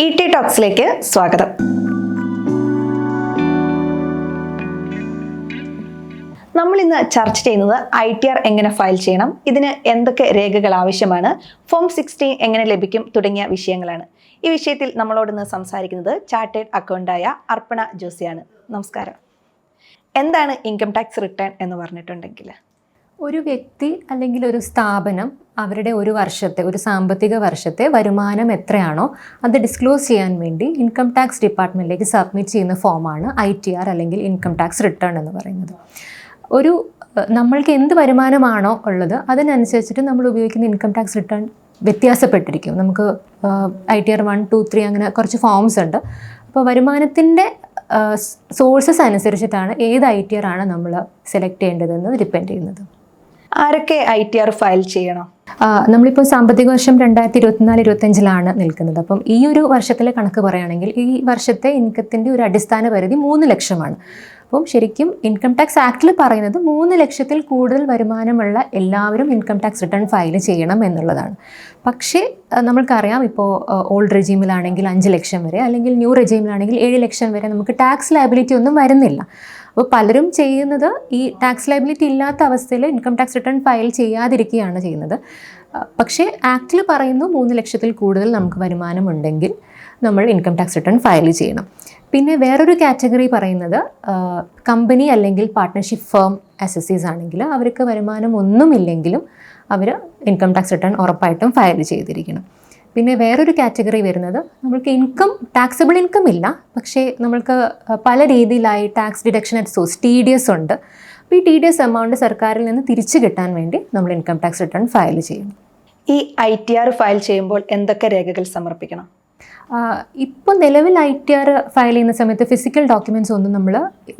E T ടോക്സിലേക്ക് സ്വാഗതം. നമ്മൾ ഇന്ന് ചർച്ച ചെയ്യുന്നത് ഐ ടി ആർ എങ്ങനെ ഫയൽ ചെയ്യണം ഇതിന് എന്തൊക്കെ രേഖകൾ ആവശ്യമാണ് ഫോം സിക്സ്റ്റീൻ എങ്ങനെ ലഭിക്കും തുടങ്ങിയ വിഷയങ്ങളാണ്. ഈ വിഷയത്തിൽ നമ്മളോട് ഇന്ന് സംസാരിക്കുന്നത് ചാർട്ടേഡ് അക്കൗണ്ടായ അർപ്പണ ജോസിയാണ്. നമസ്കാരം. എന്താണ് ഇൻകം ടാക്സ് റിട്ടേൺ എന്ന് പറഞ്ഞിട്ടുണ്ടെങ്കിൽ? ഒരു വ്യക്തി അല്ലെങ്കിൽ ഒരു സ്ഥാപനം അവരുടെ ഒരു വർഷത്തെ ഒരു സാമ്പത്തിക വർഷത്തെ വരുമാനം എത്രയാണോ അത് ഡിസ്ക്ലോസ് ചെയ്യാൻ വേണ്ടി ഇൻകം ടാക്സ് ഡിപ്പാർട്ട്മെന്റിലേക്ക് സബ്മിറ്റ് ചെയ്യുന്ന ഫോമാണ് ഐ ടി ആർ അല്ലെങ്കിൽ ഇൻകം ടാക്സ് റിട്ടേൺ എന്ന് പറയുന്നത്. ഒരു നമ്മൾക്ക് എന്ത് വരുമാനമാണോ ഉള്ളത് അതിനനുസരിച്ചിട്ട് നമ്മൾ ഉപയോഗിക്കുന്ന ഇൻകം ടാക്സ് റിട്ടേൺ വ്യത്യാസപ്പെട്ടിരിക്കും. നമുക്ക് I T R one two three അങ്ങനെ കുറച്ച് ഫോംസ് ഉണ്ട്. അപ്പോൾ വരുമാനത്തിന്റെ സോഴ്സസ് അനുസരിച്ചിട്ടാണ് ഏത് ഐ ടി ആർ ആണ് നമ്മൾ സെലക്ട് ചെയ്യേണ്ടതെന്ന് ഡിപ്പെൻഡ് ചെയ്യുന്നത്. ആരൊക്കെ ഐ ടി ആർ ഫയൽ ചെയ്യണം? നമ്മളിപ്പോൾ സാമ്പത്തിക വർഷം രണ്ടായിരത്തി ഇരുപത്തിനാല് ഇരുപത്തഞ്ചിലാണ് നിൽക്കുന്നത്. അപ്പം ഈ ഒരു വർഷത്തിലെ കണക്ക് പറയുകയാണെങ്കിൽ ഈ വർഷത്തെ ഇൻകത്തിന്റെ ഒരു അടിസ്ഥാന പരിധി മൂന്ന് ലക്ഷമാണ്. അപ്പം ശരിക്കും ഇൻകം ടാക്സ് ആക്ടിൽ പറയുന്നത് മൂന്ന് ലക്ഷത്തിൽ കൂടുതൽ വരുമാനമുള്ള എല്ലാവരും ഇൻകം ടാക്സ് റിട്ടേൺ ഫയൽ ചെയ്യണം എന്നുള്ളതാണ്. പക്ഷേ നമ്മൾക്കറിയാം ഇപ്പോൾ ഓൾഡ് റെജീമിലാണെങ്കിൽ അഞ്ച് ലക്ഷം വരെ അല്ലെങ്കിൽ ന്യൂ റെജീമിലാണെങ്കിൽ ഏഴ് ലക്ഷം വരെ നമുക്ക് ടാക്സ് ലയബിലിറ്റി ഒന്നും വരുന്നില്ല. അപ്പോൾ പലരും ചെയ്യുന്നത് ഈ ടാക്സ് ലയബിലിറ്റി ഇല്ലാത്ത അവസ്ഥയിൽ ഇൻകം ടാക്സ് റിട്ടേൺ ഫയൽ ചെയ്യാതിരിക്കുകയാണ് ചെയ്യുന്നത്. പക്ഷേ ആക്ടിൽ പറയുന്നു മൂന്ന് ലക്ഷത്തിൽ കൂടുതൽ നമുക്ക് വരുമാനമുണ്ടെങ്കിൽ നമ്മൾ ഇൻകം ടാക്സ് റിട്ടേൺ ഫയൽ ചെയ്യണം. പിന്നെ വേറൊരു കാറ്റഗറി പറയുന്നത് കമ്പനി അല്ലെങ്കിൽ പാർട്ട്ണർഷിപ്പ് ഫേം അസസീസ് ആണെങ്കിൽ അവർക്ക് വരുമാനം ഒന്നുമില്ലെങ്കിലും അവർ ഇൻകം ടാക്സ് റിട്ടേൺ ഉറപ്പായിട്ടും ഫയൽ ചെയ്തിരിക്കണം. പിന്നെ വേറൊരു കാറ്റഗറി വരുന്നത് നമ്മൾക്ക് ഇൻകം ടാക്സബിൾ ഇൻകം ഇല്ല. പക്ഷേ നമ്മൾക്ക് പല രീതിയിലായി tax deduction at source T D S ഉണ്ട്. അപ്പോൾ ഈ ടി ഡി എസ് എമൗണ്ട് സർക്കാരിൽ നിന്ന് തിരിച്ചു കിട്ടാൻ വേണ്ടി നമ്മൾ ഇൻകം ടാക്സ് റിട്ടേൺ ഫയൽ ചെയ്യും ഈ ഐ ടി ആർ ഫയൽ ചെയ്യുമ്പോൾ എന്തൊക്കെ രേഖകൾ സമർപ്പിക്കണം? ഇപ്പോൾ നിലവിൽ ഐ ടി ആർ ഫയൽ ചെയ്യുന്ന സമയത്ത് ഫിസിക്കൽ ഡോക്യുമെന്റ്സ് ഒന്നും നമ്മൾ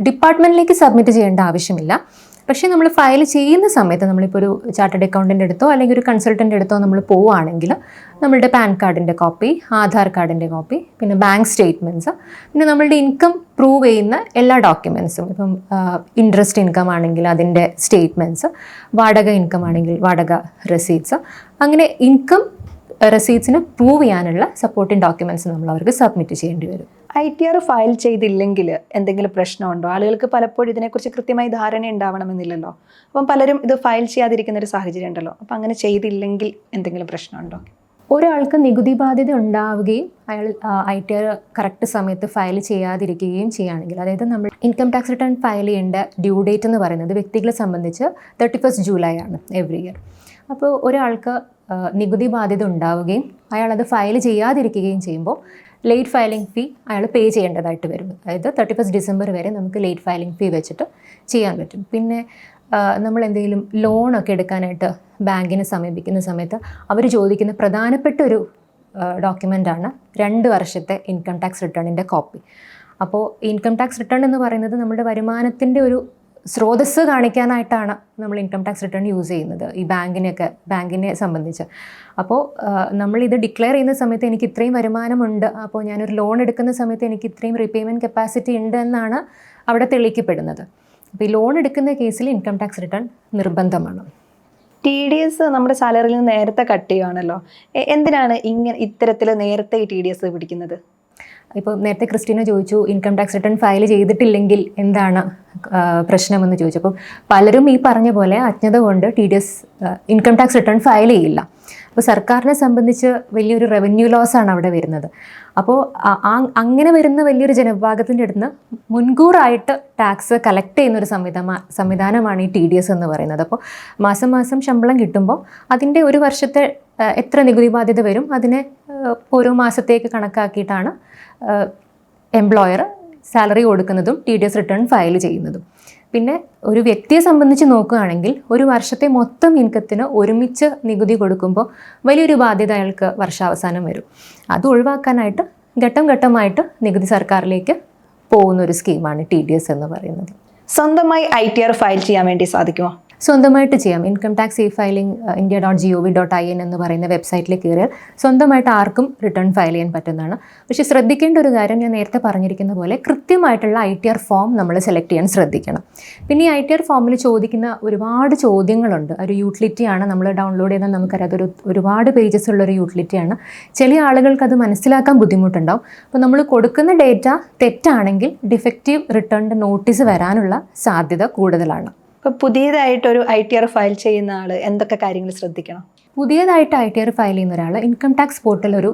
ഡിപ്പാർട്ട്മെന്റിലേക്ക് സബ്മിറ്റ് ചെയ്യേണ്ട ആവശ്യമില്ല. പക്ഷേ നമ്മൾ ഫയൽ ചെയ്യുന്ന സമയത്ത് നമ്മളിപ്പോൾ ഒരു ചാർട്ടേഡ് അക്കൗണ്ടന്റ് എടുത്തോ അല്ലെങ്കിൽ ഒരു കൺസൾട്ടന്റ് എടുത്തോ നമ്മൾ പോവുകയാണെങ്കിൽ നമ്മളുടെ പാൻ കാർഡിന്റെ കോപ്പി ആധാർ കാർഡിന്റെ കോപ്പി പിന്നെ ബാങ്ക് സ്റ്റേറ്റ്മെന്റ്സ് പിന്നെ നമ്മളുടെ ഇൻകം പ്രൂവ് ചെയ്യുന്ന എല്ലാ ഡോക്യുമെൻസും ഇപ്പം ഇൻട്രസ്റ്റ് ഇൻകം ആണെങ്കിൽ അതിന്റെ സ്റ്റേറ്റ്മെന്റ്സ് വാടക ഇൻകം ആണെങ്കിൽ വാടക റെസീറ്റ്സ്. അങ്ങനെ ഇൻകം റെസീറ്റ്സിന് പ്രൂവ് ചെയ്യാനുള്ള സപ്പോർട്ടിംഗ് ഡോക്യുമെന്റ്സ് നമ്മൾ അവർക്ക് സബ്മിറ്റ് ചെയ്യേണ്ടി വരും. ഐ ടി ആർ ഫയൽ ചെയ്തില്ലെങ്കിൽ എന്തെങ്കിലും പ്രശ്നമുണ്ടോ? ആളുകൾക്ക് പലപ്പോഴും ഇതിനെക്കുറിച്ച് കൃത്യമായി ധാരണ ഉണ്ടാവണമെന്നില്ലല്ലോ. അപ്പം പലരും ഇത് ഫയൽ ചെയ്യാതിരിക്കുന്ന ഒരു സാഹചര്യം ഉണ്ടല്ലോ. അപ്പം അങ്ങനെ ചെയ്തില്ലെങ്കിൽ എന്തെങ്കിലും പ്രശ്നമുണ്ടോ? ഒരാൾക്ക് നികുതി ബാധ്യത ഉണ്ടാവുകയും അയാൾ ഐ ടി ആർ കറക്റ്റ് സമയത്ത് ഫയൽ ചെയ്യാതിരിക്കുകയും ചെയ്യുകയാണെങ്കിൽ അതായത് നമ്മൾ ഇൻകം ടാക്സ് റിട്ടേൺ ഫയൽ ചെയ്യേണ്ട ഡ്യൂ ഡേറ്റ് എന്ന് പറയുന്നത് വ്യക്തികളെ സംബന്ധിച്ച് തേർട്ടി ഫസ്റ്റ് ജൂലൈ ആണ് എവറി ഇയർ അപ്പോൾ ഒരാൾക്ക് നികുതി ബാധ്യത ഉണ്ടാവുകയും അയാൾ അത് ഫയൽ ചെയ്യാതിരിക്കുകയും ചെയ്യുമ്പോൾ ലേറ്റ് ഫയലിംഗ് ഫീ അയാൾ പേ ചെയ്യേണ്ടതായിട്ട് വരും. അതായത് തേർട്ടി ഫസ്റ്റ് ഡിസംബർ വരെ നമുക്ക് ലേറ്റ് ഫയലിംഗ് ഫീ വെച്ചിട്ട് ചെയ്യാൻ പറ്റും. പിന്നെ നമ്മൾ എന്തെങ്കിലും ലോണൊക്കെ എടുക്കാനായിട്ട് ബാങ്കിനെ സമീപിക്കുന്ന സമയത്ത് അവർ ചോദിക്കുന്ന പ്രധാനപ്പെട്ട ഒരു ഡോക്യുമെന്റാണ് രണ്ട് വർഷത്തെ ഇൻകം ടാക്സ് റിട്ടേണിന്റെ കോപ്പി. അപ്പോൾ ഇൻകം ടാക്സ് റിട്ടേൺ എന്ന് പറയുന്നത് നമ്മുടെ വരുമാനത്തിന്റെ ഒരു സ്രോതസ്സ് കാണിക്കാനായിട്ടാണ് നമ്മൾ ഇൻകം ടാക്സ് റിട്ടേൺ യൂസ് ചെയ്യുന്നത് ഈ ബാങ്കിനെയൊക്കെ ബാങ്കിനെ സംബന്ധിച്ച്. അപ്പോൾ നമ്മളിത് ഡിക്ലെയർ ചെയ്യുന്ന സമയത്ത് എനിക്ക് ഇത്രയും വരുമാനമുണ്ട് അപ്പോൾ ഞാനൊരു ലോൺ എടുക്കുന്ന സമയത്ത് എനിക്ക് ഇത്രയും റീപേയ്മെന്റ് കപ്പാസിറ്റി ഉണ്ട് എന്നാണ് അവിടെ തെളിയിക്കപ്പെടുന്നത്. അപ്പോൾ ഈ ലോൺ എടുക്കുന്ന കേസിൽ ഇൻകം ടാക്സ് റിട്ടേൺ നിർബന്ധമാണ്. ടി ഡി എസ് നമ്മുടെ സാലറിയിൽ നിന്ന് നേരത്തെ കട്ട് ചെയ്യുകയാണല്ലോ എന്തിനാണ് ഇങ്ങനെ ഇത്തരത്തിൽ നേരത്തെ ഈ ടി ഡി എസ് പിടിക്കുന്നത്? ഇപ്പോൾ നേരത്തെ ക്രിസ്റ്റീന ചോദിച്ചു ഇൻകം ടാക്സ് റിട്ടേൺ ഫയൽ ചെയ്തിട്ടില്ലെങ്കിൽ എന്താണ് പ്രശ്നമെന്ന് ചോദിച്ചു. അപ്പം പലരും ഈ പറഞ്ഞ പോലെ അജ്ഞത കൊണ്ട് T D S income tax return file ചെയ്യില്ല. അപ്പോൾ സർക്കാരിനെ സംബന്ധിച്ച് വലിയൊരു റവന്യൂ ലോസ് ആണ് അവിടെ വരുന്നത്. അപ്പോൾ അങ്ങനെ വരുന്ന വലിയൊരു ജനവിഭാഗത്തിന്റെ അടുത്ത് മുൻകൂറായിട്ട് ടാക്സ് കളക്ട് ചെയ്യുന്ന ഒരു സംവിധാന സംവിധാനമാണ് ഈ ടി ഡി എസ് എന്ന് പറയുന്നത്. അപ്പോൾ മാസം മാസം ശമ്പളം കിട്ടുമ്പോൾ അതിന്റെ ഒരു വർഷത്തെ എത്ര നികുതി ബാധ്യത വരും? അതിനെ ഓരോ മാസത്തേക്ക് കണക്കാക്കിയിട്ടാണ് എംപ്ലോയർ സാലറി കൊടുക്കുന്നതും T D S return file ചെയ്യുന്നതും. പിന്നെ ഒരു വ്യക്തിയെ സംബന്ധിച്ച് നോക്കുകയാണെങ്കിൽ ഒരു വർഷത്തെ മൊത്തം ഇൻകത്തിന് ഒരുമിച്ച് നികുതി കൊടുക്കുമ്പോൾ വലിയൊരു ബാധ്യത അയാൾക്ക് വർഷാവസാനം വരും. അത് ഒഴിവാക്കാനായിട്ട് ഘട്ടം ഘട്ടമായിട്ട് നികുതി സർക്കാരിലേക്ക് പോകുന്ന ഒരു സ്കീമാണ് ടി ഡി എസ് എന്ന് പറയുന്നത്. സ്വന്തമായി ഐ ടി ആർ ഫയൽ ചെയ്യാൻ വേണ്ടി സാധിക്കുമോ? സ്വന്തമായിട്ട് ചെയ്യാം. Income tax e filing India dot G O V dot I N എന്ന് പറയുന്ന വെബ്സൈറ്റിൽ കയറിയാൽ സ്വന്തമായിട്ട് ആർക്കും റിട്ടേൺ ഫയൽ ചെയ്യാൻ പറ്റുന്നതാണ്. പക്ഷേ ശ്രദ്ധിക്കേണ്ട ഒരു കാര്യം ഞാൻ നേരത്തെ പറഞ്ഞിരിക്കുന്ന പോലെ കൃത്യമായിട്ടുള്ള ഐ ടി ആർ ഫോം നമ്മൾ സെലക്ട് ചെയ്യാൻ ശ്രദ്ധിക്കണം. പിന്നെ ഈ ഐ ടി ആർ ഫോമിൽ ചോദിക്കുന്ന ഒരുപാട് ചോദ്യങ്ങളുണ്ട്. ഒരു യൂട്ടിലിറ്റിയാണ് നമ്മൾ ഡൗൺലോഡ് ചെയ്താൽ നമുക്കറിയാം. അതൊരു ഒരുപാട് പേജസ് ഉള്ള ഒരു യൂട്ടിലിറ്റിയാണ് ചില ആളുകൾക്ക് അത് മനസ്സിലാക്കാൻ ബുദ്ധിമുട്ടുണ്ടാവും. അപ്പോൾ നമ്മൾ കൊടുക്കുന്ന ഡേറ്റ തെറ്റാണെങ്കിൽ ഡിഫക്റ്റീവ് റിട്ടേണിന്റെ നോട്ടീസ് വരാനുള്ള സാധ്യത കൂടുതലാണ്. ഇപ്പൊ പുതിയതായിട്ടൊരു ഐ ടി ആർ ഫയൽ ചെയ്യുന്ന ആൾ എന്തൊക്കെ കാര്യങ്ങൾ ശ്രദ്ധിക്കണം? പുതിയതായിട്ട് ഐ ടി ആർ ഫയൽ ചെയ്യുന്ന ഒരാൾ ഇൻകം ടാക്സ് പോർട്ടൽ ഒരു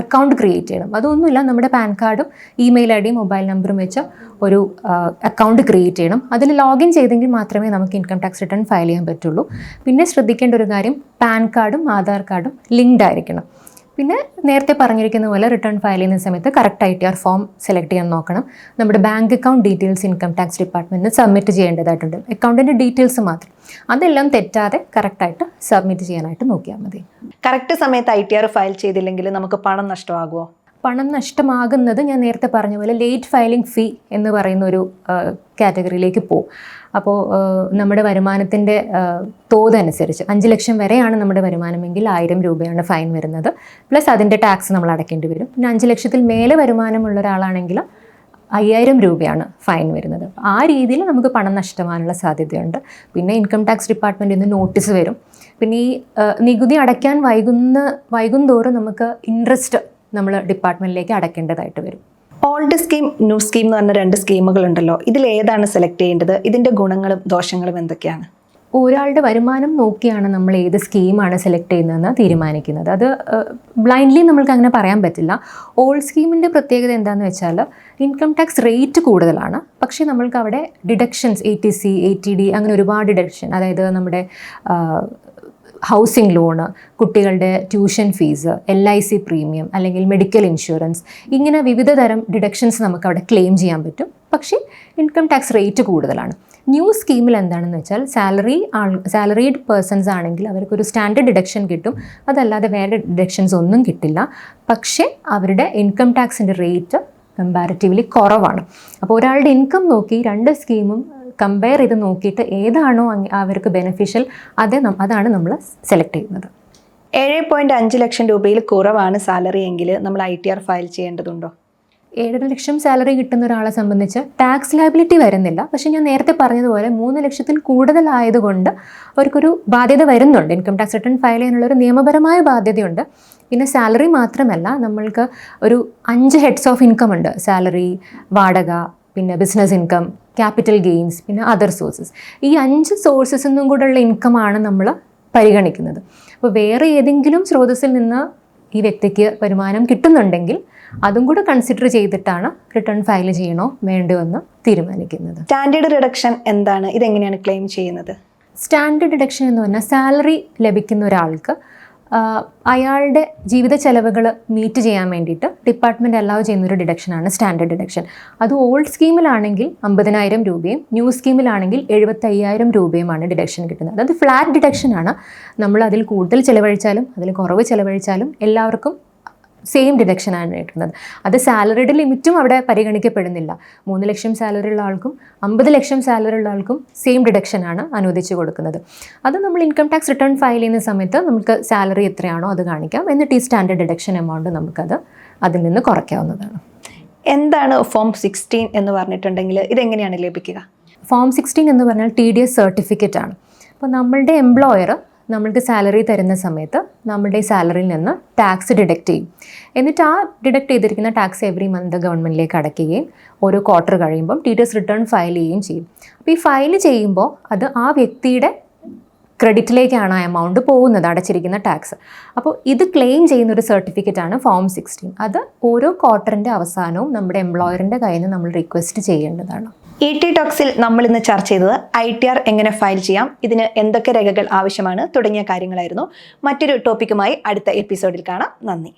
അക്കൗണ്ട് ക്രിയേറ്റ് ചെയ്യണം. അതൊന്നുമില്ല നമ്മുടെ പാൻ കാർഡും ഇമെയിൽ ഐ ഡിയും മൊബൈൽ നമ്പറും വെച്ച് ഒരു അക്കൗണ്ട് ക്രിയേറ്റ് ചെയ്യണം. അതിൽ ലോഗിൻ ചെയ്തെങ്കിൽ മാത്രമേ നമുക്ക് ഇൻകം ടാക്സ് റിട്ടേൺ ഫയൽ ചെയ്യാൻ പറ്റുള്ളൂ. പിന്നെ ശ്രദ്ധിക്കേണ്ട ഒരു കാര്യം പാൻ കാർഡും ആധാർ കാർഡും ലിങ്ക്ഡ് ആയിരിക്കണം. പിന്നെ നേരത്തെ പറഞ്ഞിരിക്കുന്ന പോലെ റിട്ടേൺ ഫയൽ ചെയ്യുന്ന സമയത്ത് correct I T R form select ചെയ്യാൻ നോക്കണം. നമ്മുടെ bank account details income tax ഡിപ്പാർട്ട്മെന്റിന് submit ചെയ്യേണ്ടതായിട്ടുണ്ട്. അക്കൗണ്ടിന്റെ ഡീറ്റെയിൽസ് മാത്രം. അതെല്ലാം തെറ്റാതെ കറക്റ്റായിട്ട് സബ്മിറ്റ് ചെയ്യാനായിട്ട് നോക്കിയാൽ മതി. കറക്റ്റ് സമയത്ത് ഐ ടി ആർ ഫയൽ ചെയ്തില്ലെങ്കിൽ നമുക്ക് പണം നഷ്ടമാകുമോ? പണം നഷ്ടമാകുന്നത് ഞാൻ നേരത്തെ പറഞ്ഞ പോലെ ലേറ്റ് ഫയലിംഗ് ഫീ എന്ന് പറയുന്ന ഒരു കാറ്റഗറിയിലേക്ക് പോകും. അപ്പോൾ നമ്മുടെ വരുമാനത്തിന്റെ തോതനുസരിച്ച് അഞ്ച് ലക്ഷം വരെയാണ് നമ്മുടെ വരുമാനമെങ്കിൽ ആയിരം രൂപയാണ് ഫൈൻ വരുന്നത്. പ്ലസ് അതിന്റെ ടാക്സ് നമ്മൾ അടയ്ക്കേണ്ടി വരും. പിന്നെ അഞ്ച് ലക്ഷത്തിൽ മേലെ വരുമാനമുള്ള ഒരാളാണെങ്കിൽ അയ്യായിരം രൂപയാണ് ഫൈൻ വരുന്നത്. ആ രീതിയിൽ നമുക്ക് പണം നഷ്ടമാകാനുള്ള സാധ്യതയുണ്ട്. പിന്നെ ഇൻകം ടാക്സ് ഡിപ്പാർട്ട്മെന്റിൽ നിന്ന് നോട്ടീസ് വരും. പിന്നെ ഈ നികുതി അടയ്ക്കാൻ വൈകുന്ന വൈകുന്തോറും നമുക്ക് ഇൻട്രസ്റ്റ് നമ്മൾ ഡിപ്പാർട്ട്മെന്റിലേക്ക് അടയ്ക്കേണ്ടതായിട്ട് വരും. ഓൾഡ് സ്കീം ന്യൂ സ്കീം എന്ന് പറഞ്ഞ രണ്ട് സ്കീമുകൾ ഉണ്ടല്ലോ. ഇതിൽ ഏതാണ് സെലക്ട് ചെയ്യേണ്ടത്? ഇതിന്റെ ഗുണങ്ങളും ദോഷങ്ങളും എന്തൊക്കെയാണ്? ഒരാളുടെ വരുമാനം നോക്കിയാണ് നമ്മൾ ഏത് സ്കീമാണ് സെലക്ട് ചെയ്യുന്നതെന്ന് തീരുമാനിക്കുന്നത്. അത് ബ്ലൈൻഡ്ലി നമ്മൾക്ക് അങ്ങനെ പറയാൻ പറ്റില്ല. ഓൾഡ് സ്കീമിന്റെ പ്രത്യേകത എന്താണെന്ന് വെച്ചാൽ ഇൻകം ടാക്സ് റേറ്റ് കൂടുതലാണ്. പക്ഷേ നമ്മൾക്ക് അവിടെ deductions eighty C eighty D അങ്ങനെ ഒരുപാട് ഡിഡക്ഷൻ അതായത് നമ്മുടെ ഹൗസിംഗ് ലോണ് കുട്ടികളുടെ tuition fees L I C premium അല്ലെങ്കിൽ മെഡിക്കൽ ഇൻഷുറൻസ് ഇങ്ങനെ വിവിധ തരം ഡിഡക്ഷൻസ് നമുക്ക് അവിടെ ക്ലെയിം ചെയ്യാൻ പറ്റും. പക്ഷേ ഇൻകം ടാക്സ് റേറ്റ് കൂടുതലാണ്. ന്യൂ സ്കീമിൽ എന്താണെന്ന് വെച്ചാൽ സാലറി സാലറീഡ് പേഴ്സൺസ് ആണെങ്കിൽ അവർക്കൊരു സ്റ്റാൻഡേർഡ് ഡിഡക്ഷൻ കിട്ടും. അതല്ലാതെ വേറെ ഡിഡക്ഷൻസ് ഒന്നും കിട്ടില്ല. പക്ഷേ അവരുടെ ഇൻകം ടാക്സിന്റെ റേറ്റ് കമ്പാരിറ്റീവ്ലി കുറവാണ്. അപ്പോൾ ഒരാളുടെ ഇൻകം നോക്കി രണ്ട് സ്കീമും കമ്പയർ ചെയ്ത് നോക്കിയിട്ട് ഏതാണോ അവർക്ക് ബെനിഫിഷ്യൽ അത് അതാണ് നമ്മൾ സെലക്ട് ചെയ്യുന്നത്. ഏഴ് പോയിന്റ് അഞ്ച് ലക്ഷം രൂപയിൽ കുറവാണ് സാലറി എങ്കിൽ നമ്മൾ ഐ ടി ആർ ഫയൽ ചെയ്യേണ്ടതുണ്ടോ? ഏഴര ലക്ഷം സാലറി കിട്ടുന്ന ഒരാളെ സംബന്ധിച്ച് ടാക്സ് ലയബിലിറ്റി വരുന്നില്ല. പക്ഷേ ഞാൻ നേരത്തെ പറഞ്ഞതുപോലെ മൂന്ന് ലക്ഷത്തിൽ കൂടുതലായതുകൊണ്ട് അവർക്കൊരു ബാധ്യത വരുന്നുണ്ട്. ഇൻകം ടാക്സ് റിട്ടേൺ ഫയൽ ചെയ്യാനുള്ള ഒരു നിയമപരമായ ബാധ്യതയുണ്ട്. പിന്നെ സാലറി മാത്രമല്ല നമ്മൾക്ക് ഒരു അഞ്ച് ഹെഡ്സ് ഓഫ് ഇൻകം ഉണ്ട്. സാലറി വാടക പിന്നെ ബിസിനസ് ഇൻകം ക്യാപിറ്റൽ ഗെയിൻസ് പിന്നെ അതർ സോഴ്സസ് ഈ അഞ്ച് സോഴ്സസ് നിന്നും കൂടെയുള്ള ഇൻകമാണ് നമ്മൾ പരിഗണിക്കുന്നത്. അപ്പോൾ വേറെ ഏതെങ്കിലും സ്രോതസ്സിൽ നിന്ന് ഈ വ്യക്തിക്ക് വരുമാനം കിട്ടുന്നുണ്ടെങ്കിൽ അതും കൂടെ കൺസിഡർ ചെയ്തിട്ടാണ് റിട്ടേൺ ഫയൽ ചെയ്യണോ വേണ്ടോ എന്ന് തീരുമാനിക്കുന്നത്. സ്റ്റാൻഡേർഡ് റിഡക്ഷൻ എന്താണ്? ഇതെങ്ങനെയാണ് ക്ലെയിം ചെയ്യുന്നത്? സ്റ്റാൻഡേർഡ് ഡിഡക്ഷൻ എന്ന് പറഞ്ഞാൽ സാലറി ലഭിക്കുന്ന ഒരാൾക്ക് അയാളുടെ ജീവിത ചെലവുകൾ മീറ്റ് ചെയ്യാൻ വേണ്ടിയിട്ട് ഡിപ്പാർട്ട്മെന്റ് അലാവ് ചെയ്യുന്ന ഒരു ഡിഡക്ഷനാണ് സ്റ്റാൻഡേർഡ് ഡിഡക്ഷൻ അത് ഓൾഡ് സ്കീമിലാണെങ്കിൽ അമ്പതിനായിരം രൂപയും ന്യൂ സ്കീമിലാണെങ്കിൽ എഴുപത്തയ്യായിരം രൂപയുമാണ് ഡിഡക്ഷൻ കിട്ടുന്നത്. അത് ഫ്ലാറ്റ് ഡിഡക്ഷനാണ് നമ്മൾ അതിൽ കൂടുതൽ ചിലവഴിച്ചാലും അതിൽ കുറവ് ചിലവഴിച്ചാലും എല്ലാവർക്കും സെയിം ഡിഡക്ഷനാണ് കിട്ടുന്നത്. അത് സാലറിയുടെ ലിമിറ്റും അവിടെ പരിഗണിക്കപ്പെടുന്നില്ല. മൂന്ന് ലക്ഷം സാലറി ഉള്ള ആൾക്കും അമ്പത് ലക്ഷം സാലറി ഉള്ള ആൾക്കും സെയിം ഡിഡക്ഷനാണ് അനുവദിച്ചു കൊടുക്കുന്നത്. അത് നമ്മൾ ഇൻകം ടാക്സ് റിട്ടേൺ ഫയൽ ചെയ്യുന്ന സമയത്ത് നമുക്ക് സാലറി എത്രയാണോ അത് കാണിക്കാം. എന്നിട്ട് ഈ സ്റ്റാൻഡേർഡ് ഡിഡക്ഷൻ എമൗണ്ട് നമുക്കത് അതിൽ നിന്ന് കുറയ്ക്കാവുന്നതാണ്. എന്താണ് ഫോം സിക്സ്റ്റീൻ എന്ന് പറഞ്ഞിട്ടുണ്ടെങ്കിൽ ഇതെങ്ങനെയാണ് ലഭിക്കുക? ഫോം സിക്സ്റ്റീൻ എന്ന് പറഞ്ഞാൽ ടി ഡി എസ് സർട്ടിഫിക്കറ്റ് ആണ്. അപ്പോൾ നമ്മളുടെ എംപ്ലോയർ നമ്മൾക്ക് സാലറി തരുന്ന സമയത്ത് നമ്മുടെ സാലറിയിൽ നിന്ന് ടാക്സ് ഡിഡക്റ്റ് ചെയ്യും. എന്നിട്ട് ആ ഡിഡക്റ്റ് ചെയ്തിരിക്കുന്ന ടാക്സ് എവറി മന്ത് ഗവൺമെന്റിലേക്ക് അടയ്ക്കുകയും ഓരോ ക്വാർട്ടർ കഴിയുമ്പം ടീച്ചേഴ്സ് റിട്ടേൺ ഫയൽ ചെയ്യുകയും ചെയ്യും. അപ്പോൾ ഈ ഫയൽ ചെയ്യുമ്പോൾ അത് ആ വ്യക്തിയുടെ ക്രെഡിറ്റിലേക്കാണ് ആ എമൗണ്ട് പോകുന്നത് അടച്ചിരിക്കുന്ന ടാക്സ് അപ്പോൾ ഇത് ക്ലെയിം ചെയ്യുന്ന ഒരു സർട്ടിഫിക്കറ്റ് ആണ് ഫോം സിക്സ്റ്റീൻ അത് ഓരോ ക്വാർട്ടറിന്റെ അവസാനവും നമ്മുടെ എംപ്ലോയറിന്റെ കയ്യിൽ നിന്ന് നമ്മൾ റിക്വസ്റ്റ് ചെയ്യേണ്ടതാണ്. ഇ ടി ടോക്സിൽ നമ്മൾ ഇന്ന് ചർച്ച ചെയ്തത് ഐ ടി ആർ എങ്ങനെ ഫയൽ ചെയ്യാം ഇതിന് എന്തൊക്കെ രേഖകൾ ആവശ്യമാണ് തുടങ്ങിയ കാര്യങ്ങളായിരുന്നു. മറ്റൊരു ടോപ്പിക്കുമായി അടുത്ത എപ്പിസോഡിൽ കാണാം. നന്ദി.